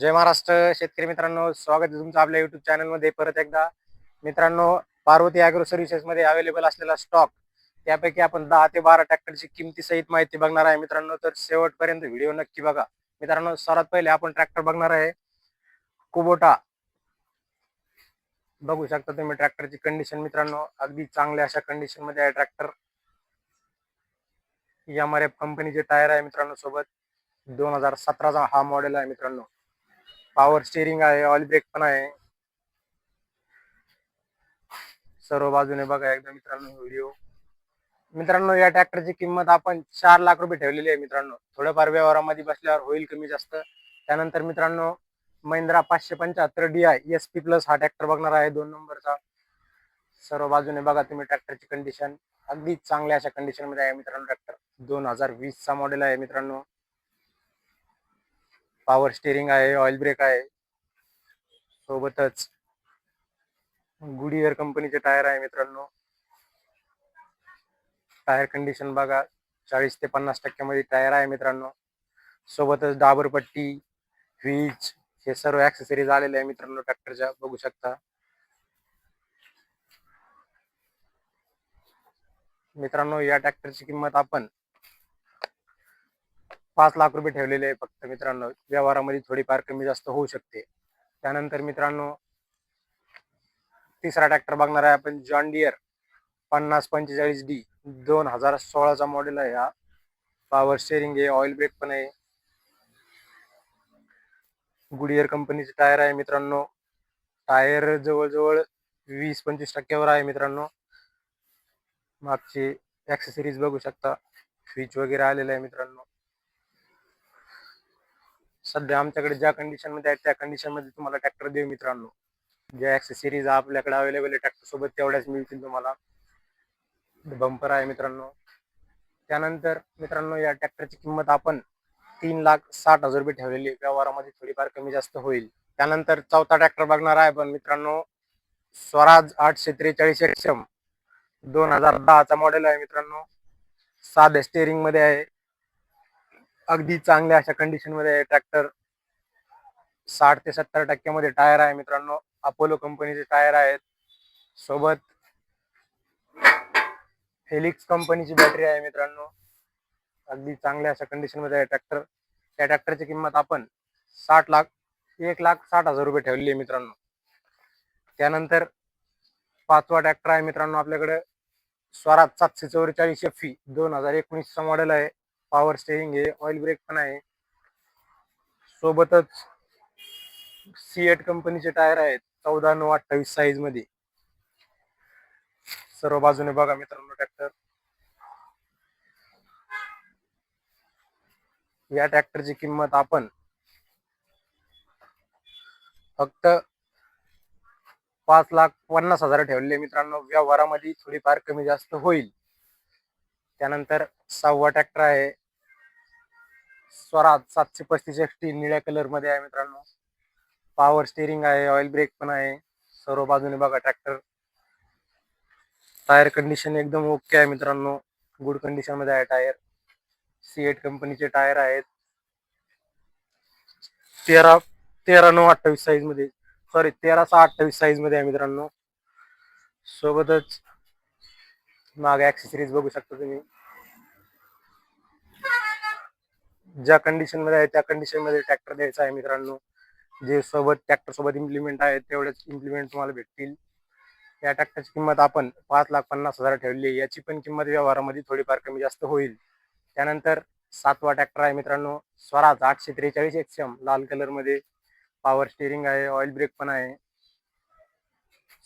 जय महाराष्ट्र. शेतकरी मित्रांनो स्वागत आहे तुमचं आपल्या युट्यूब चॅनलमध्ये परत एकदा मित्रांनो पार्वती अॅग्रो सर्व्हिसेस मध्ये अवेलेबल असलेला स्टॉक त्यापैकी आपण दहा ते बारा ट्रॅक्टरची किमती सहित माहिती बघणार आहे मित्रांनो. तर शेवटपर्यंत व्हिडिओ नक्की बघा. मित्रांनो सर्वात पहिले आपण ट्रॅक्टर बघणार आहे. कुबोटा बघू शकता तुम्ही ट्रॅक्टरची कंडिशन मित्रांनो. अगदी चांगल्या अशा कंडिशनमध्ये आहे ट्रॅक्टर एम एफ कंपनीचे टायर आहे मित्रांनो सोबत. दोन हजार सतराचा हा मॉडेल आहे मित्रांनो. पॉवर स्टेरिंग आहे ऑल ब्रेक पण आहे. सर्व बाजूने बघा एकदा मित्रांनो व्हिडिओ मित्रांनो या ट्रॅक्टरची किंमत आपण चार लाख रुपये ठेवलेली आहे मित्रांनो. थोड्याफार व्यवहारामध्ये बसल्यावर होईल कमी जास्त. त्यानंतर मित्रांनो महिंद्रा पाचशे पंच्याहत्तर D I S P plus हा ट्रॅक्टर बघणार आहे दोन नंबरचा. सर्व बाजूने बघा तुम्ही ट्रॅक्टरची कंडिशन अगदी चांगल्या अशा कंडिशनमध्ये आहे मित्रांनो ट्रॅक्टर दोन हजार वीस चा मॉडेल आहे मित्रांनो. पॉवर स्टेरिंग आहे ऑइल ब्रेक आहे. सोबतच गुडियर कंपनीचे टायर आहे मित्रांनो. टायर कंडिशन बघा चाळीस ते पन्नास टक्क्यामध्ये टायर आहे मित्रांनो. सोबतच डाबर पट्टी व्हीज हे सर्व ऍक्सेसरीज आलेले आहे मित्रांनो ट्रॅक्टरच्या बघू शकता. मित्रांनो या ट्रॅक्टरची किंमत आपण पाच लाख रुपये ठेवलेले आहे फक्त मित्रांनो. व्यवहारामध्ये थोडीफार कमी जास्त होऊ शकते. त्यानंतर मित्रांनो तिसरा ट्रॅक्टर बघणार आहे आपण जॉन डियर पन्नास पंचेचाळीस डी दोन हजार सोळाचा मॉडेल आहे हा. पॉवर स्टेरिंग आहे ऑइल ब्रेक पण आहे. गुडियर कंपनीचे टायर आहे मित्रांनो. टायर जवळजवळ वीस पंचवीस टक्क्यावर आहे मित्रांनो. मागची ऍक्सेसरीज बघू शकता. स्विच वगैरे आलेलं आहे मित्रांनो. सध्या आमच्याकडे ज्या कंडिशनमध्ये आहे त्या कंडिशनमध्ये तुम्हाला ट्रॅक्टर देऊ मित्रांनो. ज्या ऍक्सेसरीज आपल्याकडे अवेलेबल आहे ट्रॅक्टर सोबत तेवढ्याच मिळतील तुम्हाला. बंपर आहे मित्रांनो. त्यानंतर मित्रांनो या ट्रॅक्टरची किंमत आपण तीन लाख साठ हजार रुपये ठेवलेली व्यवहारामध्ये थोडीफार कमी जास्त होईल. त्यानंतर चौथा ट्रॅक्टर बघणार आहे पण मित्रांनो. स्वराज आठशे त्रेचाळीस एक्सएम दोन हजार दहाचा मॉडेल आहे मित्रांनो. साध्या स्टेअरिंगमध्ये आहे. अगदी चांगल्या अशा कंडिशनमध्ये आहे ट्रॅक्टर साठ ते सत्तर टक्क्यामध्ये टायर आहे मित्रांनो. अपोलो कंपनीचे टायर आहेत. सोबत हेलिक्स कंपनीची बॅटरी आहे मित्रांनो. अगदी चांगल्या अशा कंडिशनमध्ये आहे ट्रॅक्टर त्या ट्रॅक्टरची किंमत आपण साठ लाख एक लाख साठ हजार रुपये ठेवलेली आहे मित्रांनो. त्यानंतर पाचवा ट्रॅक्टर आहे मित्रांनो आपल्याकडे. स्वराज सातशे चौवेचाळीस एफ ई दोन हजार एकोणीसचा मॉडेल आहे. पॉवर स्टेरिंग आहे ऑइल ब्रेक पण आहे. सोबतच सीएट कंपनीचे टायर आहेत चौदा नऊ अठ्ठावीस साईजमध्ये. सर्व बाजूने बघा मित्रांनो ट्रॅक्टर या ट्रॅक्टरची किंमत आपण फक्त पाच लाख पन्नास हजार ठेवलेले मित्रांनो. व्यवहारामध्ये थोडीफार कमी जास्त होईल. त्यानंतर सहावा ट्रॅक्टर आहे. स्वराज सातशे पस्तीस एफ टी निळ्या कलरमध्ये आहे मित्रांनो. पॉवर स्टेरिंग आहे ऑइल ब्रेक पण आहे. सर्व बाजूने बघा ट्रॅक्टर टायर कंडिशन एकदम ओके आहे मित्रांनो. गुड कंडिशनमध्ये आहे टायर सीएट कंपनीचे टायर आहेत. तेरा तेरा नऊ अठ्ठावीस साईजमध्ये. सॉरी तेरा सहा अठ्ठावीस साईजमध्ये आहे मित्रांनो. सोबतच मागे ऍक्सेसरीज बघू शकता तुम्ही. ज्या कंडिशनमध्ये आहे त्या कंडिशनमध्ये ट्रॅक्टर द्यायचा आहे मित्रांनो. जे सोबत ट्रॅक्टर सोबत इम्प्लिमेंट आहे तेवढेच इम्प्लिमेंट तुम्हाला भेटतील. या ट्रॅक्टरची किंमत आपण पाच लाख पन्नास हजार ठेवली आहे. याची पण किंमत व्यवहारामध्ये थोडीफार कमी जास्त होईल. त्यानंतर सातवा ट्रॅक्टर आहे मित्रांनो स्वराज आठशे त्रेचाळीस एक्सएम लाल कलरमध्ये. पॉवर स्टेरिंग आहे ऑइल ब्रेक पण आहे.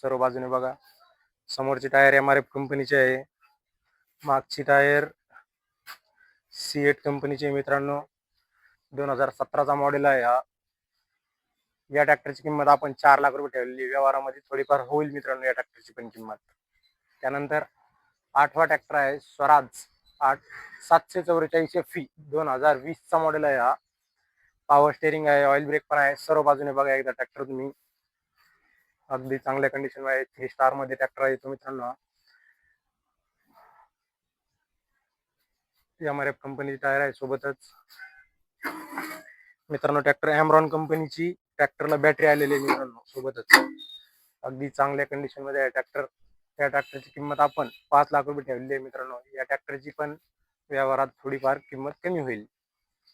सर्व बाजूने बघा. समोरची टायर एम आर एफ कंपनीचे आहे. मागची टायर सीएट कंपनीचे मित्रांनो. दोन हजार सतराचा मॉडेल आहे हा. या ट्रॅक्टरची किंमत आपण चार लाख रुपये ठेवलेली व्यवहारामध्ये थोडीफार होईल मित्रांनो या ट्रॅक्टरची पण किंमत. त्यानंतर आठवा ट्रॅक्टर आहे स्वराज. आठ सातशे चौवेचाळीस एफ ई दोन हजार वीसचा मॉडेल आहे हा. पॉवर स्टेरिंग आहे ऑइल ब्रेक पण आहे. सर्व बाजूने बघा एकदा ट्रॅक्टर तुम्ही. अगदी चांगल्या कंडिशनमध्ये थ्री स्टारमध्ये ट्रॅक्टर आहे तो मित्रांनो. एम आर एफ कंपनीचे टायर आहे सोबतच. मित्रांनो ट्रॅक्टर एमरॉन कंपनीची ट्रॅक्टरला बॅटरी आलेली आहे मित्रांनो सोबतच. अगदी चांगल्या कंडिशनमध्ये आहे ट्रॅक्टर त्या ट्रॅक्टरची किंमत आपण पाच लाख रुपये ठेवलेली आहे मित्रांनो. या ट्रॅक्टरची पण व्यवहारात थोडीफार किंमत कमी होईल.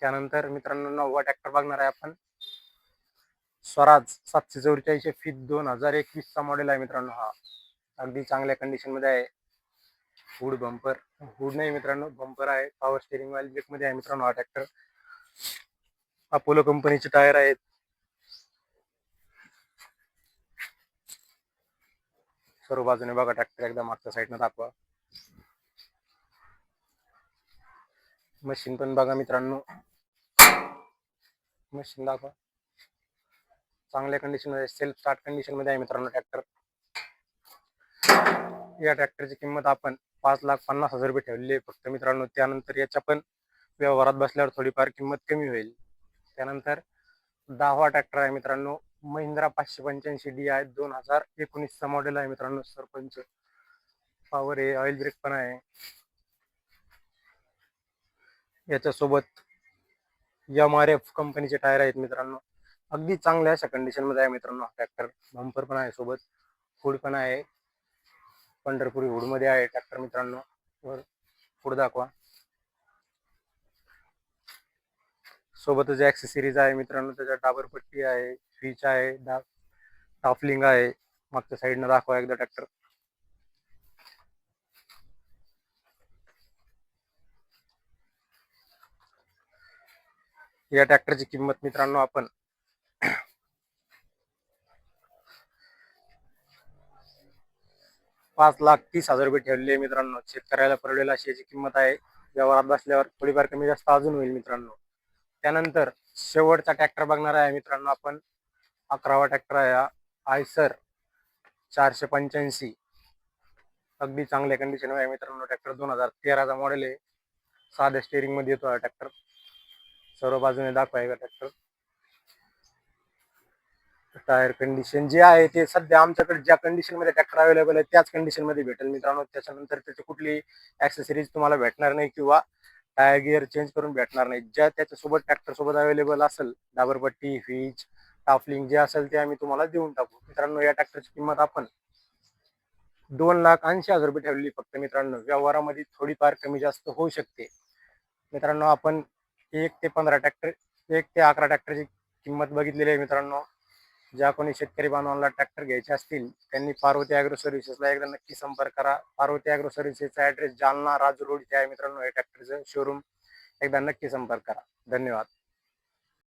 त्यानंतर मित्रांनो नववा ट्रॅक्टर बघणार आहे आपण. स्वराज सातशे चौवेचाळीस फीत दोन हजार एकवीसचा मॉडेल आहे मित्रांनो हा. अगदी चांगल्या कंडिशनमध्ये आहे. हुड बंपर हुड नाही मित्रांनो बंपर आहे. पॉवर स्टेरिंग वाईल ब्रेकमध्ये आहे मित्रांनो हा ट्रॅक्टर अपोलो कंपनीचे टायर आहेत. सर्व बाजूने बघा ट्रॅक्टर एकदा मागच्या साईडनं दाखवा. मशीन पण बघा मित्रांनो. मशीन दाखवा. चांगल्या कंडिशनमध्ये सेल्फ स्टार्ट कंडिशनमध्ये आहे मित्रांनो ट्रॅक्टर या ट्रॅक्टरची किंमत आपण पाच लाख पन्नास हजार रुपये ठेवलेली आहे. फक्त मित्रांनो त्यानंतर याच्या पण व्यवहारात बसल्यावर थोडीफार किंमत कमी होईल. त्यानंतर दहावा ट्रॅक्टर आहे मित्रांनो महिंद्रा पाचशे पंच्याऐंशी डी आहे दोन हजार एकोणीसचा मॉडेल आहे मित्रांनो सरपंच. पॉवर आहे ऑइल ब्रेक पण आहे. याच्यासोबत एम आर एफ कंपनीचे टायर आहेत मित्रांनो. अगदी चांगल्या अशा कंडिशनमध्ये आहे मित्रांनो हा ट्रॅक्टर बंपर पण आहे सोबत हुड पण आहे. पंढरपुरी हुडमध्ये आहे ट्रॅक्टर मित्रांनो. वर पुढे दाखवा. सोबतच ऍक्सेसरीज आहे मित्रांनो त्याच्यात डाबर पट्टी आहे स्विच आहे डा टाफलिंग आहे. मागच्या साईडनं दाखवा एकदा ट्रॅक्टर या ट्रॅक्टरची किंमत मित्रांनो आपण पाच लाख तीस हजार रुपये ठेवलेले आहे मित्रांनो. शेतकऱ्याला परवडेल अशी याची किंमत आहे. व्यवहारात बसल्यावर थोडीफार कमी जास्त अजून होईल मित्रांनो. त्यानंतर शेवटचा ट्रॅक्टर बघणार आहे मित्रांनो आपण. अकरावा ट्रॅक्टर आहे आयसर चारशे पंच्याऐंशी. अगदी चांगल्या कंडिशन आहे मित्रांनो ट्रॅक्टर दोन हजार तेराचा मॉडेल आहे. साध्या स्टेअरिंगमध्ये येतो हा ट्रॅक्टर सर्व बाजूने दाखवा ट्रॅक्टर टायर कंडिशन जे आहे ते सध्या आमच्याकडे ज्या कंडिशनमध्ये ट्रॅक्टर अवेलेबल आहे त्याच कंडिशनमध्ये भेटेल. मित्रांनो त्याच्यानंतर त्याची कुठली ऍक्सेसरीज तुम्हाला भेटणार नाही किंवा टायर गिअर चेंज करून भेटणार नाही. ज्या त्याच्यासोबत ट्रॅक्टर सोबत अवेलेबल असेल डाबरपट्टी फ्रीज टाफलिंग जे असेल ते आम्ही तुम्हाला देऊन टाकू. मित्रांनो या ट्रॅक्टरची किंमत आपण दोन लाख ऐंशी हजार रुपये ठेवलेली फक्त मित्रांनो. व्यवहारामध्ये थोडीफार कमी जास्त होऊ शकते. मित्रांनो आपण एक ते पंधरा ट्रॅक्टर एक ते अकरा ट्रॅक्टरची किंमत बघितलेली आहे मित्रांनो. ज्या कोणी शेतकरी बांधवांना ट्रॅक्टर घ्यायचे असतील त्यांनी पार्वती अॅग्रो सर्व्हिसेसला एकदा नक्की संपर्क करा. पार्वती अॅग्रो सर्व्हिसेसचा ऍड्रेस जालना राजू रोड इथे आहे मित्रांनो हे ट्रॅक्टरचं शोरूम एकदा नक्की संपर्क करा. धन्यवाद.